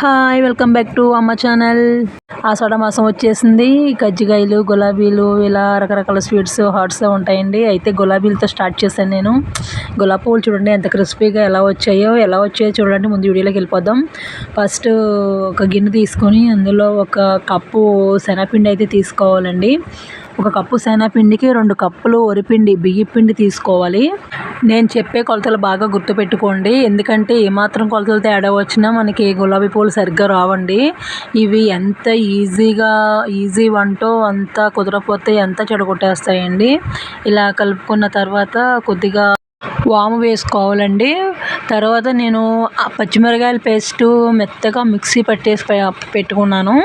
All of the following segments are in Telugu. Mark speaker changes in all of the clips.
Speaker 1: hi welcome back to Amma channel ఆషాఢ మాసం వచ్చేసింది కజ్జికాయలు గులాబీలు ఇలా రకరకాల స్వీట్స్ హాట్స్ ఉంటాయండి అయితే గులాబీలతో స్టార్ట్ చేశాను నేను గులాబీ పువ్వులు చూడండి ఎంత క్రిస్పీగా ఎలా వచ్చాయో ఎలా వచ్చాయో చూడండి ముందు వీడియోలోకి వెళ్ళిపోదాం ఫస్ట్ ఒక గిన్నె తీసుకొని అందులో ఒక కప్పు శనగపిండి అయితే తీసుకోవాలండి ఒక కప్పు శనగపిండికి రెండు కప్పులు వరిపిండి బియ్యపిండి తీసుకోవాలి నేను చెప్పే కొలతలు బాగా గుర్తుపెట్టుకోండి ఎందుకంటే ఏమాత్రం కొలతలు తేడా వచ్చినా మనకి గులాబీ పూలు సరిగ్గా రావండి ఇవి ఎంత ఈజీగా ఈజీ వంటో అంత కుదరపోతే ఎంత చెడగొట్టేస్తాయండి ఇలా కలుపుకున్న తర్వాత కొద్దిగా వాము వేసుకోవాలండి తర్వాత నేను పచ్చిమిరకాయల పేస్ట్ మెత్తగా మిక్సీ పట్టేసి పెట్టుకున్నాను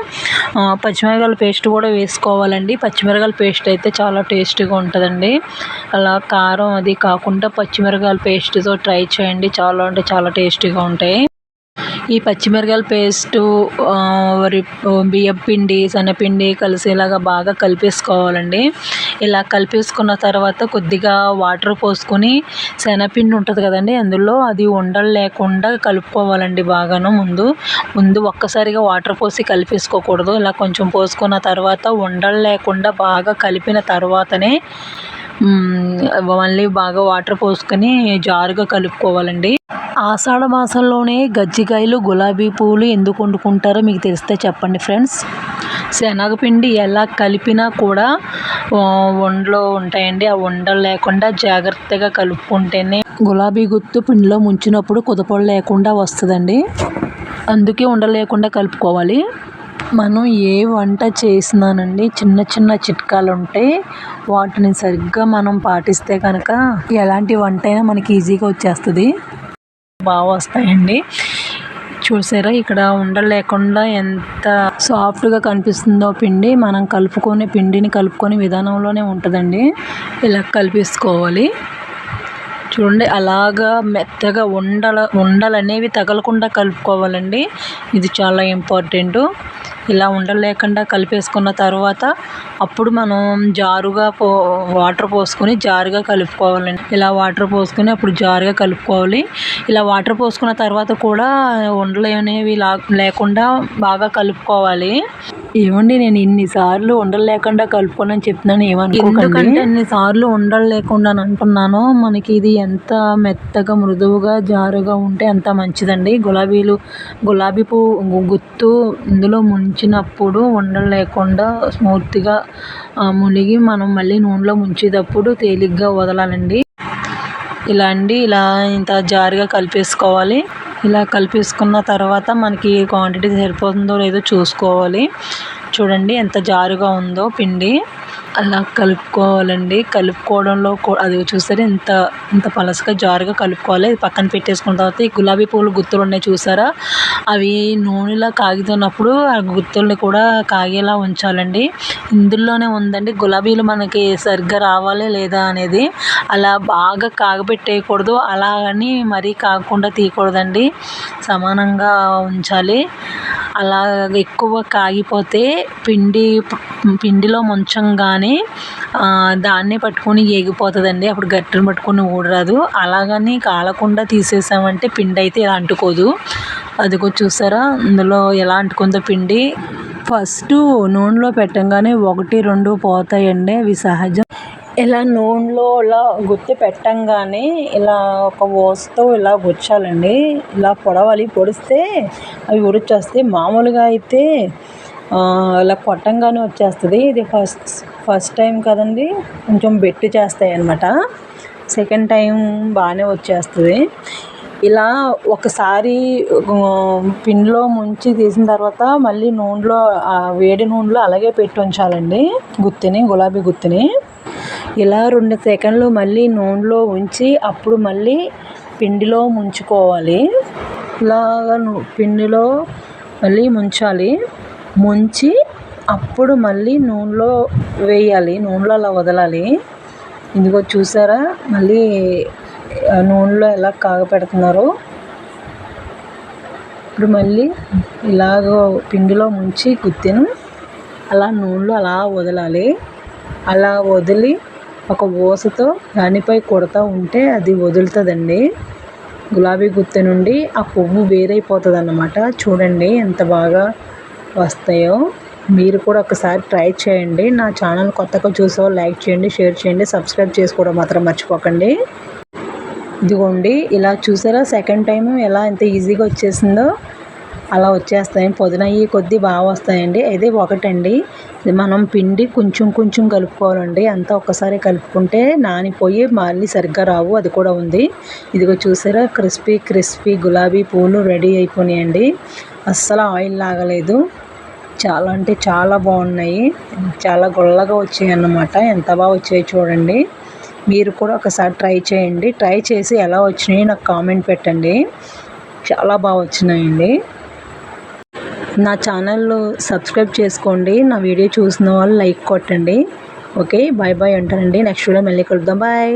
Speaker 1: పచ్చిమిరకాయల పేస్ట్ కూడా వేసుకోవాలండి పచ్చిమిరకాయల పేస్ట్ అయితే చాలా టేస్టీగా ఉంటుందండి అలా కారం అది కాకుండా పచ్చిమిరకాయల పేస్ట్తో ట్రై చేయండి చాలా అంటే చాలా టేస్టీగా ఉంటాయి ఈ పచ్చిమిరకాయల పేస్టు వరి బియ్యం పిండి శనగపిండి కలిసేలాగా బాగా కలిపేసుకోవాలండి ఇలా కలిపేసుకున్న తర్వాత కొద్దిగా వాటర్ పోసుకొని శనగపిండి ఉంటుంది కదండి అందులో అది ఉండలు లేకుండా కలుపుకోవాలండి బాగాను ముందు ముందు ఒక్కసారిగా వాటర్ పోసి కలిపేసుకోకూడదు ఇలా కొంచెం పోసుకున్న తర్వాత ఉండలు లేకుండా బాగా కలిపిన తర్వాతనే మళ్ళీ బాగా వాటర్ పోసుకొని జారుగా కలుపుకోవాలండి ఆషాఢ మాసంలోనే గజ్జికాయలు గులాబీ పువ్వులు ఎందుకు వండుకుంటారో మీకు తెలిస్తే చెప్పండి ఫ్రెండ్స్ శనగపిండి ఎలా కలిపినా కూడా వండలో ఉంటాయండి ఆ ఉండలు లేకుండా జాగ్రత్తగా కలుపుకుంటేనే గులాబీ గుత్తు పిండిలో ముంచినప్పుడు కుదపలు లేకుండా వస్తుందండి అందుకే ఉండలేకుండా కలుపుకోవాలి మనం ఏ వంట చేసినానండి చిన్న చిన్న చిట్కాలు ఉంటే వాటిని సరిగ్గా మనం పాటిస్తే కనుక ఎలాంటి వంట అయినా మనకి ఈజీగా వచ్చేస్తుంది బాగా వస్తాయండి చూసారా ఇక్కడ ఉండలేకుండా ఎంత సాఫ్ట్గా కనిపిస్తుందో పిండి మనం కలుపుకొని పిండిని కలుపుకొని విధానంలోనే ఉంటుందండి ఇలా కలిపేసుకోవాలి చూడండి అలాగా మెత్తగా ఉండల ఉండలు అనేవి తగలకుండా కలుపుకోవాలండి ఇది చాలా ఇంపార్టెంట్ ఇలా ఉండలేకుండా కలిపేసుకున్న తర్వాత అప్పుడు మనం జారుగా పో వాటర్ పోసుకొని జారుగా కలుపుకోవాలండి ఇలా వాటర్ పోసుకొని అప్పుడు జారుగా కలుపుకోవాలి ఇలా వాటర్ పోసుకున్న తర్వాత కూడా ఉండలు అనేవి లేకుండా బాగా కలుపుకోవాలి ఏమండి నేను ఇన్నిసార్లు ఉండలు లేకుండా కలుపుకోనని చెప్తున్నాను ఏమనుకోకండి ఎన్నిసార్లు ఉండలు లేకుండా అనుకున్నాను మనకి ఇది ఎంత మెత్తగా మృదువుగా జారుగా ఉంటే అంత మంచిదండి గులాబీలు గులాబీ పువ్వు గుత్తు ఇందులో ముంచినప్పుడు ఉండలు లేకుండా స్మూత్గా మునిగి మనం మళ్ళీ నూనెలో ముంచేటప్పుడు తేలిగ్గా వదలాలండి ఇలా అండి ఇలా ఇంత జారుగా కలిపేసుకోవాలి ఇలా కలిపేసుకున్న తర్వాత మనకి క్వాంటిటీ సరిపోతుందో లేదో చూసుకోవాలి చూడండి ఎంత జారుగా ఉందో పిండి అలా కలుపుకోవాలండి కలుపుకోవడంలో అది చూసారా ఇంత ఇంత పలసగా జారుగా కలుపుకోవాలి ఇది పక్కన పెట్టేసుకున్న తర్వాత ఈ గులాబీ పూలు గుత్తులు ఉన్నాయి చూసారా అవి నూనెలో కాగుతున్నప్పుడు ఆ గుత్తుల్ని కూడా కాగేలా ఉంచాలండి ఇందులోనే ఉందండి గులాబీలు మనకి సరిగ్గా రావాలి లేదా అనేది అలా బాగా కాగబెట్టేయకూడదు అని మరీ కాగకుండా తీయకూడదండి సమానంగా ఉంచాలి అలా ఎక్కువ కాగిపోతే పిండి పిండిలో ముంచంగానే దాన్నే పట్టుకొని ఏగిపోతుందండి అప్పుడు గరిటెను పట్టుకొని ఊడరాదు అలాగని కాలకుండా తీసేసామంటే పిండి అయితే ఇలా అంటుకోదు అదిగో చూసారా ఇందులో ఎలా అంటుకుందో పిండి ఫస్ట్ నూనెలో పెట్టంగానే ఒకటి రెండు పోతాయండి అవి సహజం ఇలా నూనెలో ఇలా గుత్తి పెట్టంగానే ఇలా ఒక ఓస్తో ఇలా గుచ్చాలండి ఇలా పొడవాలి పొడిస్తే అవి ఉడిచొస్తే మామూలుగా అయితే ఇలా కొట్టంగానే వచ్చేస్తుంది ఇది ఫస్ట్ ఫస్ట్ టైం కదండి కొంచెం బెట్టి చేస్తాయి అన్నమాట సెకండ్ టైం బాగానే వచ్చేస్తుంది ఇలా ఒకసారి పిండిలో ముంచి తీసిన తర్వాత మళ్ళీ నూనెలో వేడి నూనెలో అలాగే పెట్టి ఉంచాలండి గుత్తిని గులాబీ గుత్తిని ఇలా రెండు సెకండ్లు మళ్ళీ నూనెలో ఉంచి అప్పుడు మళ్ళీ పిండిలో ముంచుకోవాలి ఇలాగ పిండిలో మళ్ళీ ముంచాలి ముంచి అప్పుడు మళ్ళీ నూనెలో వేయాలి నూనెలో అలా వదలాలి ఇందుకో చూసారా మళ్ళీ నూనెలో ఎలా కాగపెడుతున్నారు ఇప్పుడు మళ్ళీ ఇలాగో పిండిలో ముంచి గుత్తిను అలా నూనెలో అలా వదలాలి అలా వదిలి ఒక ఊసతో దానిపై కొడతా ఉంటే అది వదులుతుందండి గులాబీ గుత్తి నుండి ఆ పువ్వు వేరైపోతుంది అన్నమాట చూడండి ఎంత బాగా వస్తాయో మీరు కూడా ఒకసారి ట్రై చేయండి నా ఛానల్ కొత్తగా చూసో లైక్ చేయండి షేర్ చేయండి సబ్స్క్రైబ్ చేసుకోవడం మాత్రం మర్చిపోకండి ఇదిగోండి ఇలా చూసారా సెకండ్ టైం ఎలా ఎంత ఈజీగా వచ్చేసిందో అలా వచ్చేస్తాయి పొదునయ్యి కొద్దీ బాగా వస్తాయండి అయితే ఒకటండి మనం పిండి కొంచెం కొంచెం కలుపుకోవాలండి అంతా ఒక్కసారి కలుపుకుంటే నానిపోయి మళ్ళీ సరిగ్గా రావు అది కూడా ఉంది ఇదిగో చూసారా క్రిస్పీ క్రిస్పీ గులాబీ పూలు రెడీ అయిపోయాయండి అస్సలు ఆయిల్ లాగలేదు చాలా అంటే చాలా బాగున్నాయి చాలా గొల్లగా వచ్చాయి అన్నమాట ఎంత బాగా వచ్చాయి చూడండి మీరు కూడా ఒకసారి ట్రై చేయండి ట్రై చేసి ఎలా వచ్చినాయి నాకు కామెంట్ పెట్టండి చాలా బాగా వచ్చినాయండి నా ఛానల్ సబ్స్క్రైబ్ చేసుకోండి నా వీడియో చూసిన వాళ్ళు లైక్ కొట్టండి ఓకే బాయ్ బాయ్ అంటానండి నెక్స్ట్ వీడియో మళ్ళీ కలుద్దాం బాయ్